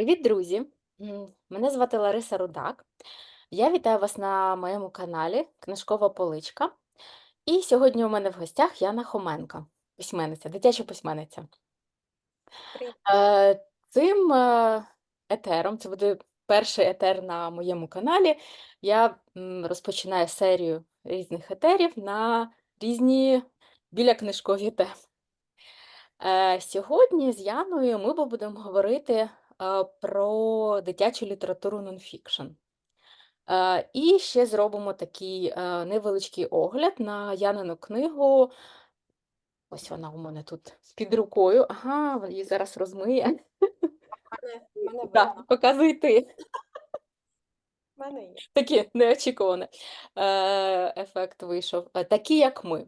Привіт, друзі! Мене звати Лариса Рудак. Я вітаю вас на моєму каналі Книжкова Поличка. І сьогодні у мене в гостях Яна Хоменко, письменниця, дитяча письменниця. Привіт. Е, Цим е, етером, це буде перший етер на моєму каналі. Я розпочинаю серію різних етерів на різні біля книжкові теми. Е, Сьогодні з Яною ми будемо говорити про дитячу літературу нонфікшн. І ще зробимо такий невеличкий огляд на Янину книгу. Ось вона у мене тут під рукою. Ага, її зараз розмиє. Так, показуй ти. Мене є. Таке неочікуване е, ефект вийшов. Такі, як ми.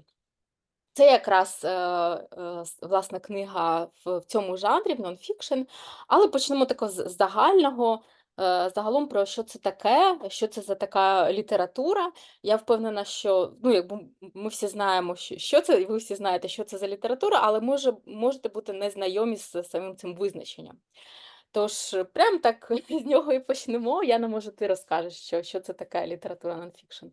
Це якраз е, е, власне книга в, цьому жанрі, в нонфікшн, але почнемо тако з загального. е, Загалом про що це таке, що це за така література. Я впевнена, що ну, якби ми всі знаємо, що, це, і ви всі знаєте, що це за література, але може, можете бути незнайомі з самим цим визначенням. Тож, прям так з нього і почнемо. Яна, може, ти розкажеш, що, що це така література нонфікшн.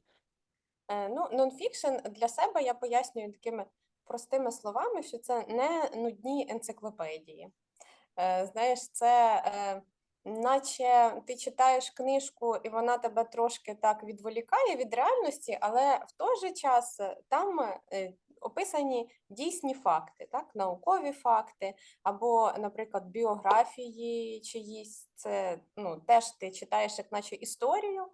Е, Ну, нонфікшн для себе я пояснюю такими простими словами, що це не нудні енциклопедії. Е, Знаєш, це е, наче ти читаєш книжку, і вона тебе трошки так відволікає від реальності, але в той же час там описані дійсні факти, так? наукові факти, або, наприклад, біографії чиїсь. Це ну, теж ти читаєш, як наче історію.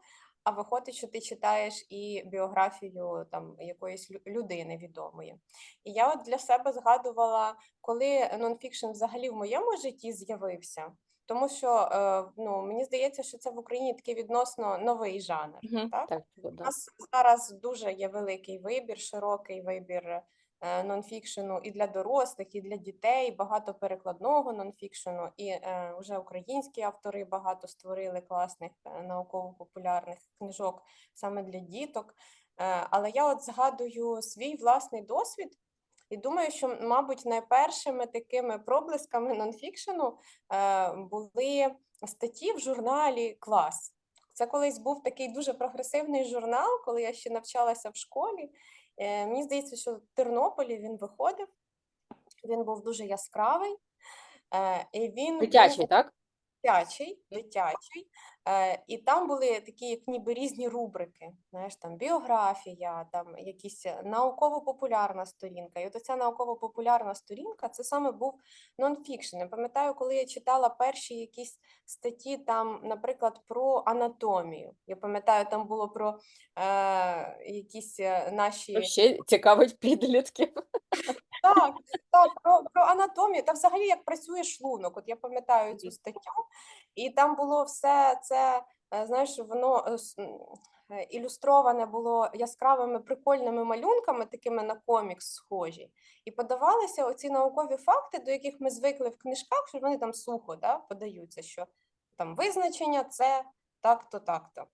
А виходить, що ти читаєш і біографію там якоїсь лю- людини відомої. І я от для себе згадувала, коли нонфікшн взагалі в моєму житті з'явився, тому що е, ну, мені здається, що це в Україні такий відносно новий жанр. Угу, Так? так, У нас зараз дуже є великий вибір, широкий вибір нонфікшену і для дорослих, і для дітей, багато перекладного нонфікшену, і е, вже українські автори багато створили класних е, науково-популярних книжок саме для діток. Е, але я от згадую свій власний досвід. І думаю, що, мабуть, найпершими такими проблисками нонфікшену е, були статті в журналі Клас. Це колись був такий дуже прогресивний журнал, коли я ще навчалася в школі. Е, Мені здається, що в Тернополі він виходив, він був дуже яскравий. е, І він Дитячий, так? Дитячий, дитячий. Е, І там були такі, як ніби різні рубрики. Знаєш, там біографія, там якісь е, науково-популярна сторінка. І от ця науково-популярна сторінка це саме був нонфікшн. Я пам'ятаю, коли я читала перші якісь статті, там, наприклад, про анатомію. Я пам'ятаю, там було про е, якісь е, наші Ще цікавить підлітків. Так, так, про, про анатомію та взагалі як працює шлунок. От я пам'ятаю цю статтю, і там було все це, е, знаєш, воно е, е, ілюстроване було яскравими прикольними малюнками, такими на комікс схожі. І подавалися оці наукові факти, до яких ми звикли в книжках, що вони там сухо да, подаються, що там визначення це так-то, так-то.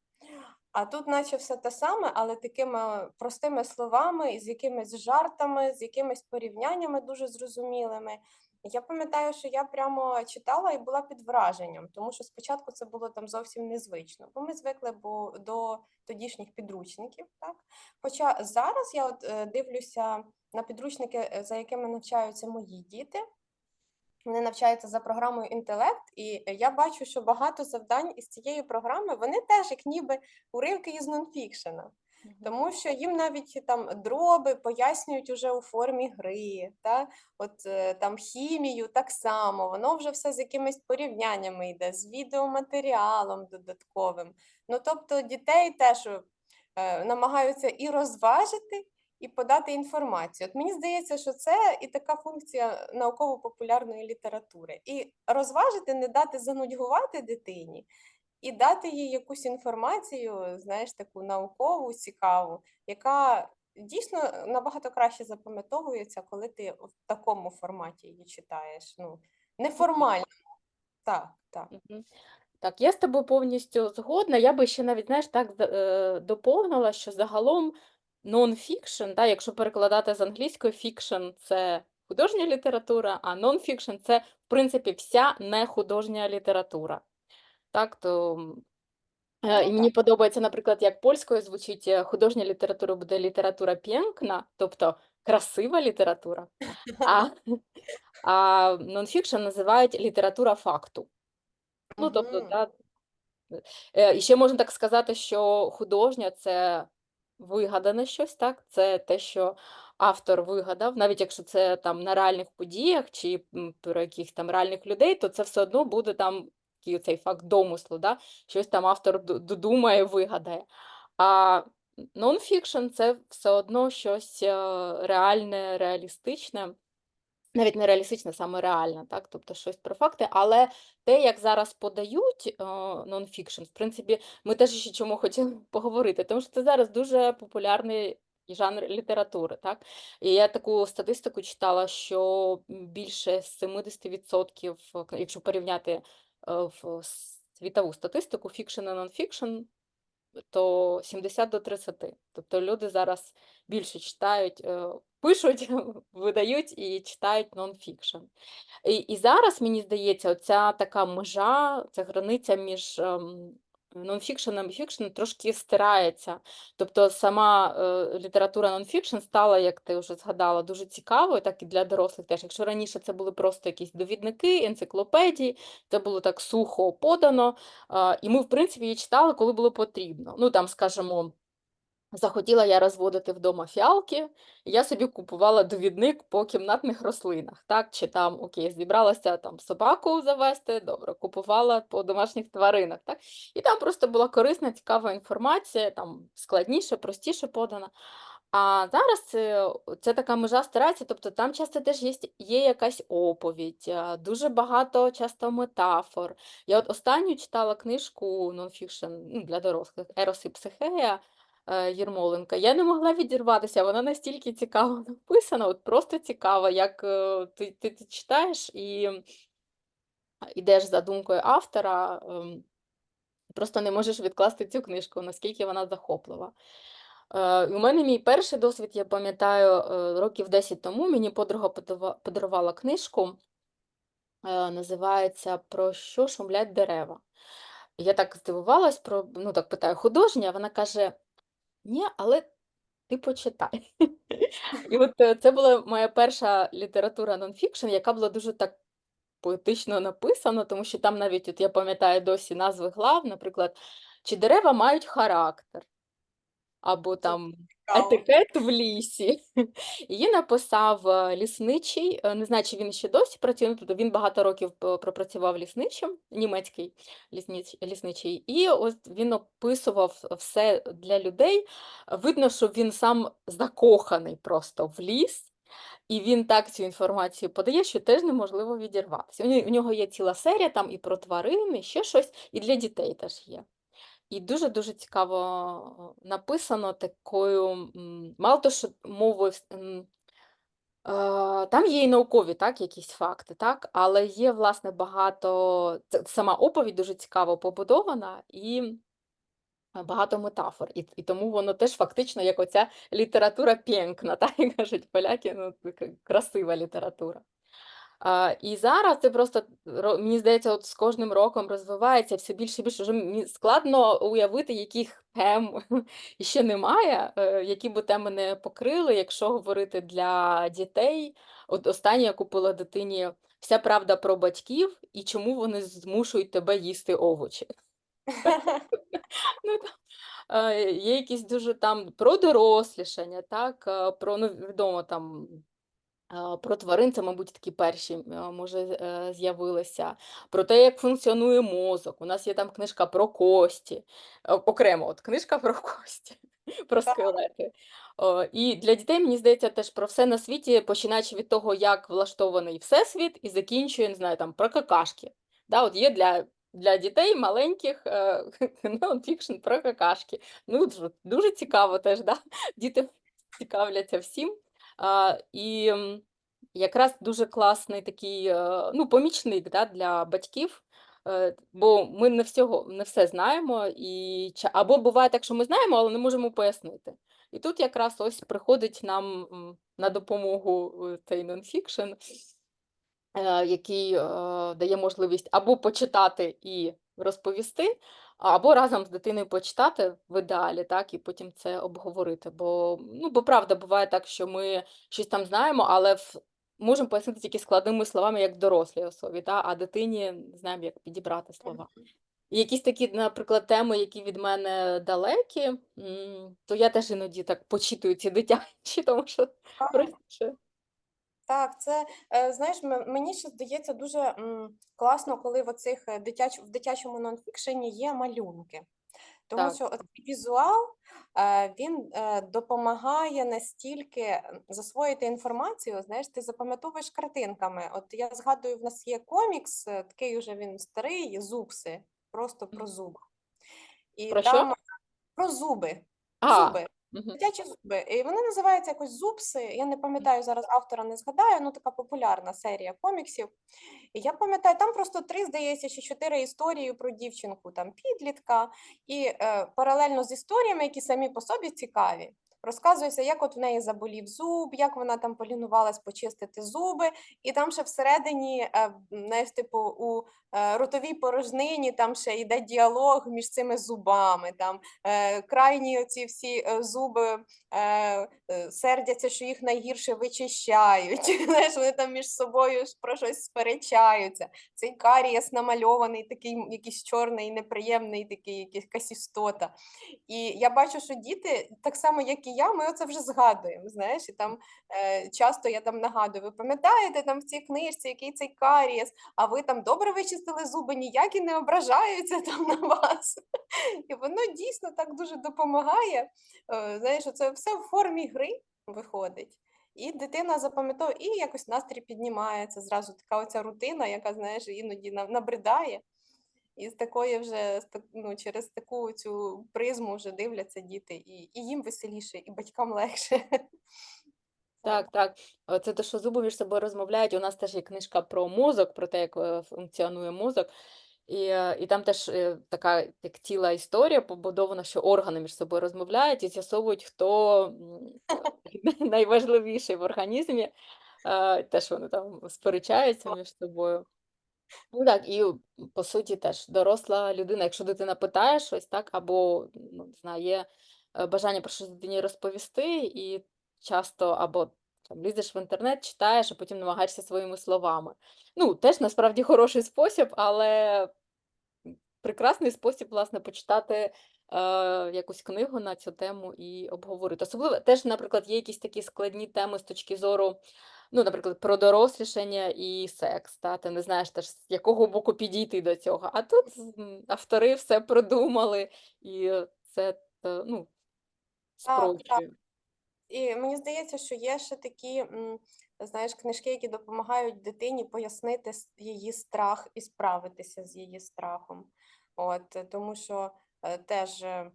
А тут, наче все те саме, але такими простими словами, з якимись жартами, з якимись порівняннями дуже зрозумілими. Я пам'ятаю, що я прямо читала і була під враженням, тому що спочатку це було там зовсім незвично, бо ми звикли бо до тодішніх підручників. Так? Хоча зараз я от е, дивлюся на підручники, е, за якими навчаються мої діти. Вони навчаються за програмою інтелект, і я бачу, що багато завдань із цієї програми вони теж як ніби уривки із нонфікшена. Тому що їм навіть там дроби пояснюють уже у формі гри, та? От е, там хімію так само, воно вже все з якимись порівняннями йде, з відеоматеріалом додатковим. Ну тобто дітей теж е, намагаються і розважити, і подати інформацію. От мені здається, що це і така функція науково-популярної літератури. І розважити, не дати занудьгувати дитині, і дати їй якусь інформацію, знаєш, таку наукову, цікаву, яка дійсно набагато краще запам'ятовується, коли ти в такому форматі її читаєш. Ну, неформально. Так, так. Так, я з тобою повністю згодна. Я би ще навіть, знаєш, так е, доповнила, що загалом нон-фікшн, да, якщо перекладати з англійської фікшн, це художня література, а нон-фікшн це, в принципі, вся нехудожня література. Так, то е, і Ну мені подобається, наприклад, як польською звучить е, художня література буде література пєнкна, тобто красива література, а, а нон-фікшн називають література факту. Ну, тобто, да, Е, і ще можна так сказати, що художня це вигадане щось, так? Це те, що автор вигадав, навіть якщо це там на реальних подіях чи про якихось там реальних людей, то це все одно буде там цей факт домислу, да? щось там автор додумає, вигадає. А нон-фікшн це все одно щось е, реальне, реалістичне. Навіть не реалістичне, саме реальне, так? Тобто щось про факти. Але те, як зараз подають е, нонфікшн, в принципі, ми теж ще чому хотіли поговорити, тому що це зараз дуже популярний жанр літератури, так? І я таку статистику читала, що більше 70%, якщо порівняти е, в світову статистику, фікшн і нонфікшн, то 70 до 30. Тобто люди зараз більше читають, е, пишуть, видають і читають нонфікшн. І, і зараз, мені здається, оця така межа, ця границя між нонфікшеном і фікшеном трошки стирається. Тобто сама е, література нонфікшн стала, як ти вже згадала, дуже цікавою, так і для дорослих теж. Якщо раніше це були просто якісь довідники, енциклопедії, це було так сухо подано, е, і ми, в принципі, її читали, коли було потрібно. Ну, там, скажімо, Захотіла я розводити вдома фіалки, я собі купувала довідник по кімнатних рослинах. Так, чи там окей, зібралася там собаку завести, добре, купувала по домашніх тваринах. Так? І там просто була корисна, цікава інформація, там складніше, простіше подана. А зараз це, це така межа стирається, тобто там часто теж є, є якась оповідь, дуже багато часто метафор. Я от останню читала книжку нонфікшн ну, для дорослих Ерос і Психея Єрмоленка. Я не могла відірватися, вона настільки цікаво написана, от просто цікава, як е, ти, ти, ти читаєш і йдеш за думкою автора, ем, просто не можеш відкласти цю книжку, наскільки вона захоплива. Е, у мене мій перший досвід, я пам'ятаю, е, років 10 тому мені подруга подарувала книжку, е, називається Про що шумлять дерева. Я так здивувалась, про, ну так питаю, художня, вона каже: Ні, але ти почитай. І от е, це була моя перша література нонфікшн, яка була дуже так поетично написана, тому що там навіть, от я пам'ятаю досі назви глав, наприклад, чи дерева мають характер, або там етикет в лісі. Її написав е, лісничий, е, не знаю, чи він ще досі працює, ну, тобто він багато років пропрацював лісничим, німецький ліснич- лісничий, і ось він описував все для людей. Видно, що він сам закоханий просто в ліс. І він так цю інформацію подає, що теж неможливо відірватися. У нього, у нього є ціла серія там і про тварин, і ще щось, і для дітей теж є. І дуже-дуже цікаво написано такою, мало того, що мовою, там є і наукові, так, якісь факти, так, але є, власне, багато, сама оповідь дуже цікаво побудована і багато метафор. І, і тому воно теж фактично як оця література пєнкна, так, як кажуть поляки, ну, красива література. А, і зараз це просто мені здається, от з кожним роком розвивається все більше і більше. Вже мені складно уявити, яких тем ще немає, е, які би теми не покрили, якщо говорити для дітей. От останнє я купила дитині "Вся правда про батьків і чому вони змушують тебе їсти овочі". Ну, е, є якісь дуже там про дорослішання, так, е, про, ну, відомо там Про тварин це, мабуть, такі перші, може, е, з'явилися. Про те, як функціонує мозок. У нас є там книжка про кості, окремо от книжка про кості, про скелети. І для дітей, мені здається, теж про все на світі, починаючи від того, як влаштований всесвіт, і закінчує, не знаю, там, про какашки. Да, от є для, для дітей маленьких е, нонфікшн про какашки. Ну, дуже, дуже цікаво теж, да? діти цікавляться всім. І якраз дуже класний такий е, ну, помічник да, для батьків, е, бо ми не всього, не все знаємо, і, або буває так, що ми знаємо, але не можемо пояснити. І тут якраз ось приходить нам на допомогу е, цей нонфікшн, е, який е, дає можливість або почитати і розповісти, або разом з дитиною почитати в ідеалі, так, і потім це обговорити. Бо, ну, бо правда, буває так, що ми щось там знаємо, але в... можемо пояснити тільки складними словами, як дорослій особі, та, а дитині знаємо, як підібрати слова. І якісь такі, наприклад, теми, які від мене далекі, то я теж іноді так почитую ці дитячі, тому що простіше. Так, це е, знаєш, мені ще здається дуже класно, коли в оцих е, дитяч, в дитячому нонфікшені є малюнки. Тому Так. що оцей візуал е, він допомагає настільки засвоїти інформацію. Знаєш, ти запам'ятовуєш картинками. От я згадую, в нас є комікс, такий уже він старий, зубси, просто про зуби. І Про що? там про зуби. А, Зуби. Дитячі зуби. І вони називаються якось зубси. Я не пам'ятаю зараз автора, не згадаю, ну така популярна серія коміксів. І я пам'ятаю, там просто три, здається, чи чотири історії про дівчинку, там підлітка, і е, паралельно з історіями, які самі по собі цікаві. Розказується, як от в неї заболів зуб, як вона там полінувалась почистити зуби, і там ще всередині, е, знаєш, типу, у е, ротовій порожнині там ще йде діалог між цими зубами. Там е, крайні оці всі зуби сердяться, що їх найгірше вичищають. Знаєш, вони там між собою про щось сперечаються. Цей карієс намальований, такий якийсь чорний, неприємний, такий якась істота. І я бачу, що діти, так само як і я, ми оце вже згадуємо. Знаєш, і там е, часто я там нагадую, ви пам'ятаєте там в цій книжці, який цей карієс, а ви там добре вичистили зуби, ніякі не ображаються там на вас. І воно дійсно так дуже допомагає. Е, Знаєш, це все в формі гри виходить. І дитина запам'ятовує, і якось настрій піднімається. Зразу така оця рутина, яка, знаєш, іноді набридає. І з такої вже ну, через таку цю призму вже дивляться діти, і, і їм веселіше, і батькам легше. Так. Так, Це те, що зуби між собою розмовляють. У нас теж є книжка про мозок, про те, як е, функціонує мозок. І, е, і там теж е, така як ціла історія побудована, що органи між собою розмовляють і з'ясовують, хто найважливіший в організмі. Теж вони там сперечаються між собою. Ну так, і по суті теж доросла людина, якщо дитина питає щось, так, або ну, не є е, бажання про щось дитині розповісти, і часто або там лізеш в інтернет, читаєш, а потім намагаєшся своїми словами. Ну, теж насправді хороший спосіб, але прекрасний спосіб, власне, почитати е, якусь книгу на цю тему і обговорити. Особливо теж, наприклад, є якісь такі складні теми з точки зору. Ну, наприклад, про дорослішання і секс, та ти не знаєш теж, з якого боку підійти до цього. А тут автори все продумали, і це ну, спрощує. І мені здається, що є ще такі, знаєш, книжки, які допомагають дитині пояснити її страх і справитися з її страхом. От, тому що е, теж е,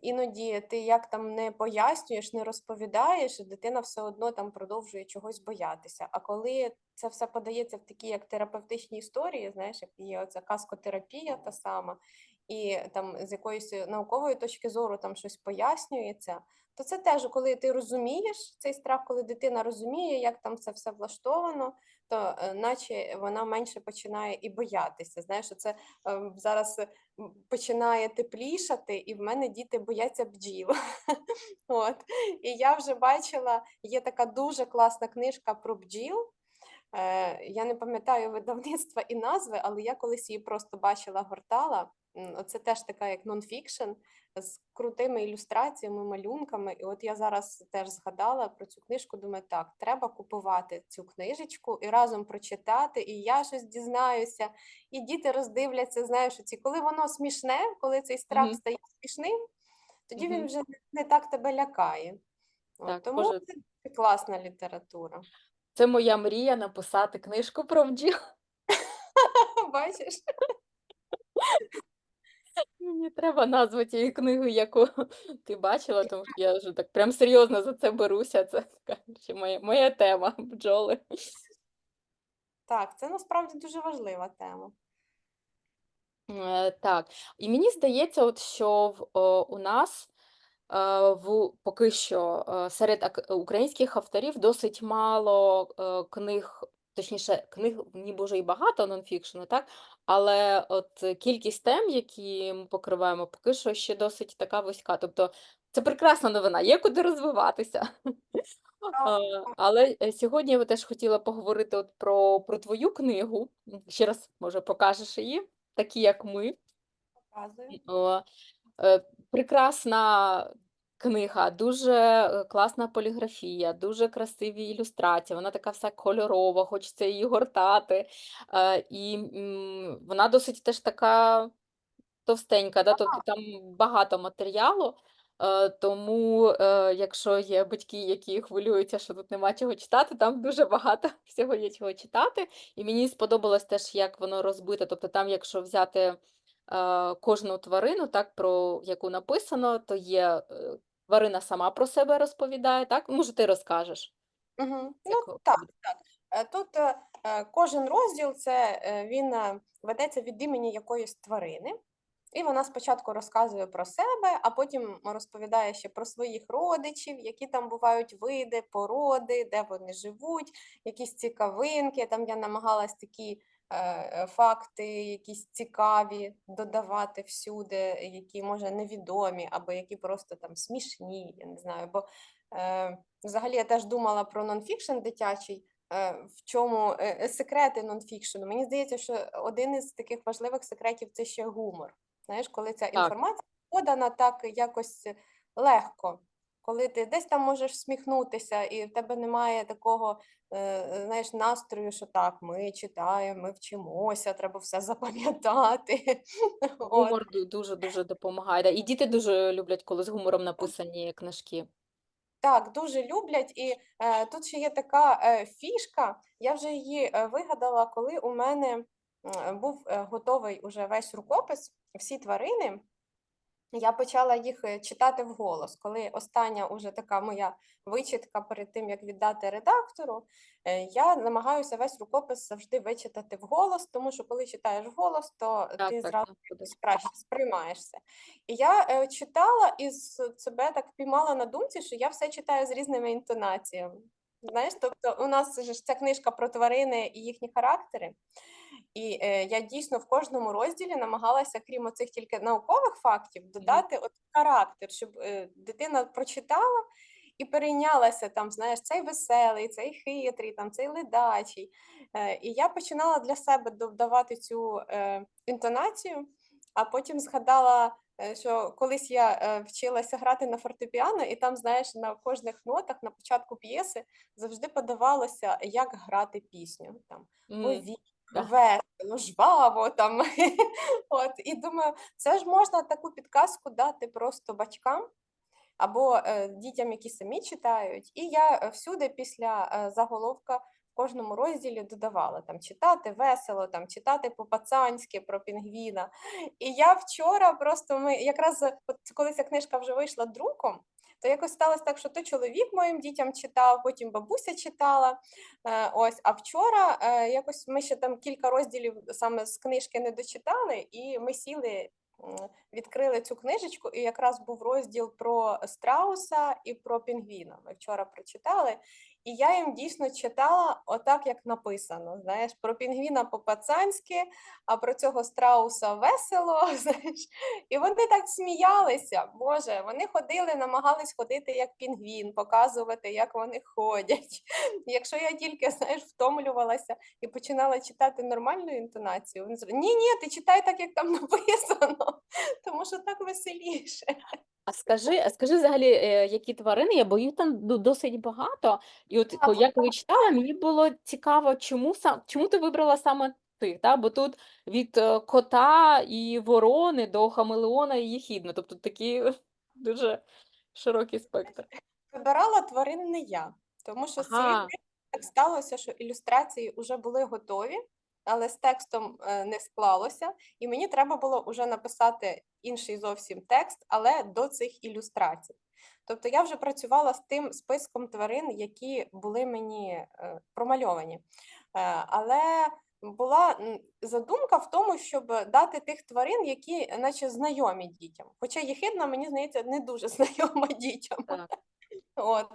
іноді ти як там не пояснюєш, не розповідаєш, дитина все одно там продовжує чогось боятися. А коли це все подається в такі як терапевтичні історії, знаєш, як є оця каскотерапія та сама, і там з якоїсь наукової точки зору там щось пояснюється то це теж, коли ти розумієш цей страх, коли дитина розуміє, як там це все влаштовано, то е, наче вона менше починає і боятися. Знаєш, це е, зараз починає теплішати, і в мене діти бояться бджіл. От. І я вже бачила, є така дуже класна книжка про бджіл. Е, Я не пам'ятаю видавництва і назви, але я колись її просто бачила, гортала. Оце теж така як нонфікшн з крутими ілюстраціями, малюнками. І от я зараз теж згадала про цю книжку. Думаю, так, треба купувати цю книжечку і разом прочитати, і я щось дізнаюся, і діти роздивляться, знаєш, ці, коли воно смішне, коли цей страх Мгм. стає смішним, тоді він вже не- так тебе лякає. От, тому Боже, це класна література. це моя мрія написати книжку про бджіл. Бачиш? Мені треба назву тієї книги, яку ти бачила, тому що я вже так прям серйозно за це беруся. Це ще моя, моя тема бджоли. Так, це насправді дуже важлива тема. Е, Так, і мені здається, от що в, о, у нас в поки що е, серед ак- українських авторів досить мало е, книг, точніше, книг ніби вже і багато нонфікшену, так? Але от кількість тем, які ми покриваємо, поки що ще досить така вузька. Тобто це прекрасна новина, є куди розвиватися. Е, Але е, сьогодні я теж хотіла поговорити от про, про твою книгу. Ще раз, може, покажеш її, такі як ми. показую. Е, прекрасна книга, дуже е, класна поліграфія, дуже красиві ілюстрації. Вона така вся кольорова, хочеться її гортати. Е, І вона досить теж така товстенька, да? тобто там багато матеріалу. Е, Тому, якщо є батьки, які хвилюються, що тут нема чого читати, там дуже багато всього є чого читати. І мені сподобалось теж, як воно розбите. Тобто, там, якщо взяти кожну тварину, так, про яку написано, то є тварина сама про себе розповідає, так? Може, ти розкажеш? Як Ну так, так. Е, Тут е, е, кожен розділ це е, він е, ведеться від імені якоїсь тварини, і вона спочатку розказує про себе, а потім розповідає ще про своїх родичів, які там бувають види, породи, де вони живуть, якісь цікавинки. Там я намагалась такі факти, якісь цікаві додавати всюди, які може невідомі, або які просто там смішні, я не знаю. Бо е, взагалі я теж думала про нонфікшн дитячий. е, В чому е, е, секрети нонфікшену? Мені здається, що один із таких важливих секретів це ще гумор. Знаєш, коли ця Так. інформація подана так якось легко, коли ти десь там можеш всміхнутися, і в тебе немає такого е, знаєш, настрою, що так, ми читаємо, ми вчимося, треба все запам'ятати. Гумор дуже-дуже допомагає. І діти дуже люблять, коли з гумором написані книжки. Так, дуже люблять. І е, тут ще є така е, фішка. Я вже її е, вигадала, коли у мене м, був е, готовий уже весь рукопис, всі тварини. Я почала їх е, читати вголос. Коли остання уже така моя вичитка перед тим, як віддати редактору, е, я намагаюся весь рукопис завжди вичитати вголос, тому що коли читаєш вголос, то Так, ти так, зразу так, краще сприймаєшся. І я е, читала і себе так піймала на думці, що я все читаю з різними інтонаціями. Знаєш, тобто у нас ж ця книжка про тварини і їхні характери. І е, я дійсно в кожному розділі намагалася, крім оцих тільки наукових фактів, додати от характер, щоб е, дитина прочитала і перейнялася там, знаєш, цей веселий, цей хитрий, там, цей ледачий. Е, і я починала для себе додавати цю е, інтонацію, а потім згадала. е, Що колись я е, вчилася грати на фортепіано, і там, знаєш, на кожних нотах на початку п'єси завжди подавалося, як грати пісню. Там повільно. Весело, жваво там. От, і думаю, це ж можна таку підказку дати просто батькам або е, дітям, які самі читають. І я е, всюди після е, заголовка в кожному розділі додавала там читати весело, там читати по-пацанськи про пінгвіна. І я вчора просто ми якраз от коли ця книжка вже вийшла друком. То якось сталося так, що то чоловік моїм дітям читав, потім бабуся читала. Е, ось, а вчора е, якось ми ще там кілька розділів саме з книжки не дочитали, і ми сіли, відкрили цю книжечку, і якраз був розділ про страуса і про пінгвіна. Ми вчора прочитали. І я їм дійсно читала отак, як написано. Знаєш, про пінгвіна по-пацанськи, а про цього страуса весело. Знаєш, і вони так сміялися. Боже, вони ходили, намагались ходити як пінгвін, показувати, як вони ходять. Якщо я тільки знаєш, втомлювалася і починала читати нормальну інтонацію, вони зразу, ні, ні, ти читай так, як там написано, тому що так веселіше. А скажи, а скажи взагалі, е, які тварини, я боюсь там досить багато. І от Так, ко- я коли читала, мені було цікаво, чому сам чому ти вибрала саме тих, та? Бо тут від е, кота і ворони до хамелеона і єхідни, тобто такий дуже широкий спектр. Вибирала тварин не я, тому що Ага. книгою так сталося, що ілюстрації вже були готові, але з текстом е, не склалося, і мені треба було вже написати інший зовсім текст, але до цих ілюстрацій. Тобто я вже працювала з тим списком тварин, які були мені е, промальовані. Е, Але була задумка в тому, щоб дати тих тварин, які наче знайомі дітям. Хоча єхидна, мені здається, не дуже знайома дітям. Так. От.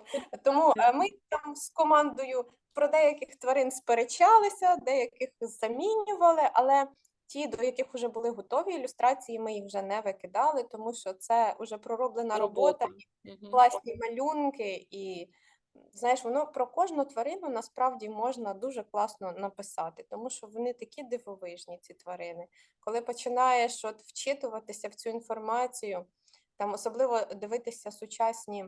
Тому е, ми там з командою про деяких тварин сперечалися, деяких замінювали, але ті, до яких вже були готові ілюстрації, ми їх вже не викидали, тому що це вже пророблена робота, Мгм. класні малюнки, і знаєш, воно про кожну тварину насправді можна дуже класно написати, тому що вони такі дивовижні, ці тварини. Коли починаєш от вчитуватися в цю інформацію, там особливо дивитися сучасні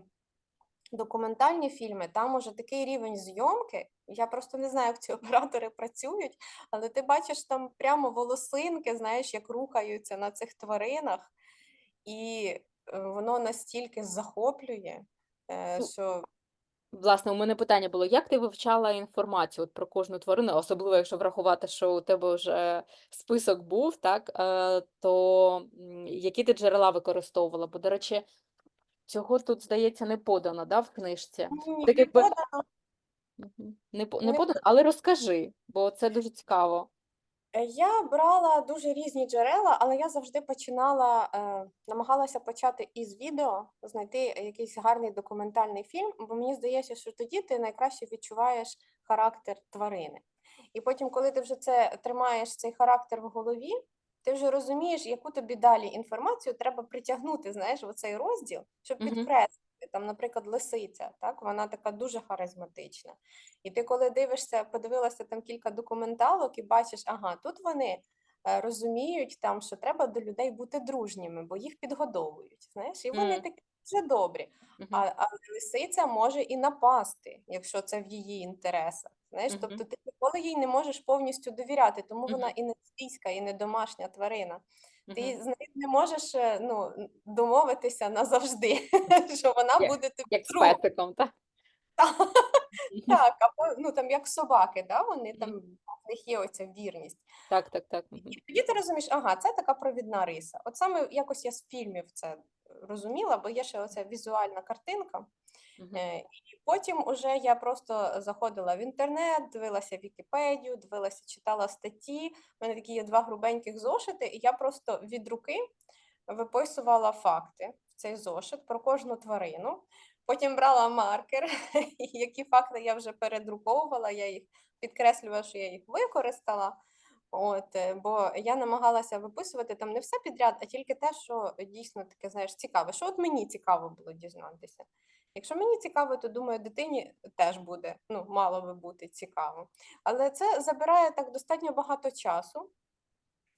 документальні фільми, там уже такий рівень зйомки. Я просто не знаю, як ці оператори працюють, але ти бачиш там прямо волосинки, знаєш, як рухаються на цих тваринах, і е, воно настільки захоплює, е, Ну, що Власне, у мене питання було: як ти вивчала інформацію от про кожну тварину, особливо якщо врахувати, що у тебе вже список був, так? Е, то які ти джерела використовувала? Бо, до речі, цього тут, здається, не подано, да, в книжці. ні, Так не якби подано, не, по- не не подано, але розкажи, бо це дуже цікаво. Е, Я брала дуже різні джерела, але я завжди починала, е, намагалася почати із відео, знайти якийсь гарний документальний фільм, бо мені здається, що тоді ти найкраще відчуваєш характер тварини. І потім, коли ти вже це тримаєш цей характер в голові, ти вже розумієш, яку тобі далі інформацію треба притягнути, знаєш, в цей розділ, щоб підкреслити. Там, наприклад, лисиця, так, вона така дуже харизматична. І ти, коли дивишся, подивилася там кілька документалок і бачиш, ага, тут вони е, розуміють, там, що треба до людей бути дружніми, бо їх підгодовують. Знаєш, і вони М, такі дуже добрі. мгм, А, а лисиця може і напасти, якщо це в її інтересах. Знаєш, мгм, тобто ти ніколи їй не можеш повністю довіряти, тому вона і не свійська, і не домашня тварина. Ти з нею не можеш е, ну, домовитися назавжди, що вона Як, буде тобі як з песиком, так? Так, або ну там як собаки, да, вони там в них є оця вірність. Так, так, так. І тоді ти розумієш, ага, це така провідна риса. От саме якось я з фільмів це розуміла, бо є ще оця візуальна картинка. Е, І потім уже я просто заходила в інтернет, дивилася Вікіпедію, дивилася, читала статті. У мене такі є два грубеньких зошити, і я просто від руки виписувала факти в цей зошит про кожну тварину. Потім брала маркер, які факти я вже передруковувала, я їх підкреслювала, що я їх використала. От, е, бо я намагалася виписувати там не все підряд, а тільки те, що дійсно таке, знаєш, цікаве. Що от мені цікаво було дізнатися. Якщо мені цікаво, то думаю, дитині теж буде, ну, мало би бути цікаво. Але це забирає так достатньо багато часу,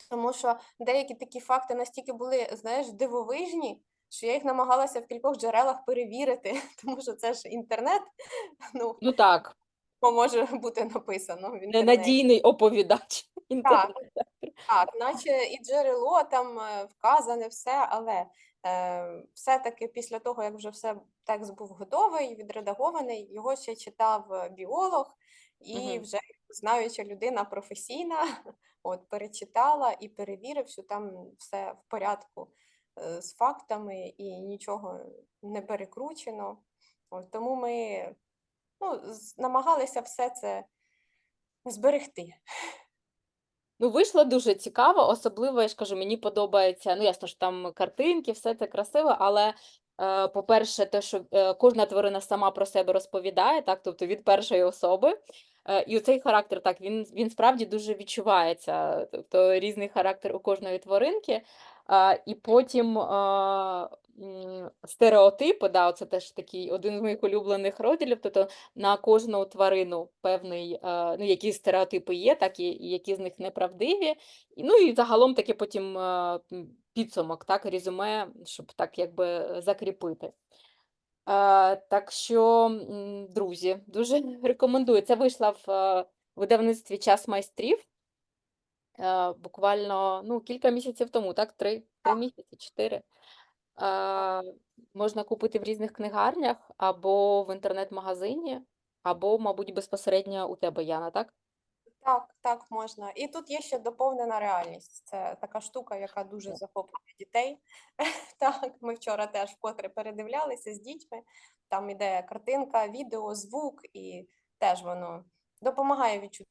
тому що деякі такі факти настільки були, знаєш, дивовижні, що я їх намагалася в кількох джерелах перевірити, тому що це ж інтернет, ну, Ну так, може бути написано в ненадійний оповідач Так, інтернету. так, наче і джерело там е, вказане все, але все-таки після того, як вже все текст був готовий, відредагований, його ще читав е, біолог, і Мгм. вже знаюча людина професійна, от перечитала і перевірив, що там все в порядку е, з фактами і нічого не перекручено. От, тому ми ну, намагалися все це зберегти. Ну, вийшло дуже цікаво, особливо, я ж кажу, мені подобається, ну, ясно, що там картинки, все це красиво, але, е, по-перше, те, що е, кожна тварина сама про себе розповідає, так, тобто від першої особи. Е, і оцей характер, так, він, він справді дуже відчувається, тобто різний характер у кожної тваринки. І потім стереотипи, да, це теж такий один з моїх улюблених розділів, тобто на кожну тварину певний, е, ну, які стереотипи є, так і, які з них неправдиві. Ну і загалом таки потім е, підсумок, так, резюме, щоб так якби е, закріпити. Так що, друзі, дуже рекомендую. Це вийшла в видавництві час майстрів буквально ну, кілька місяців тому, так? Три, три місяці, чотири. Е, можна купити в різних книгарнях або в інтернет-магазині, або, мабуть, безпосередньо у тебе, Яна, так? Так, так, можна. І тут є ще доповнена реальність. Це така штука, яка дуже захоплює дітей. Так, ми вчора теж вкотре передивлялися з дітьми. Там іде картинка, відео, звук, і теж воно допомагає відчути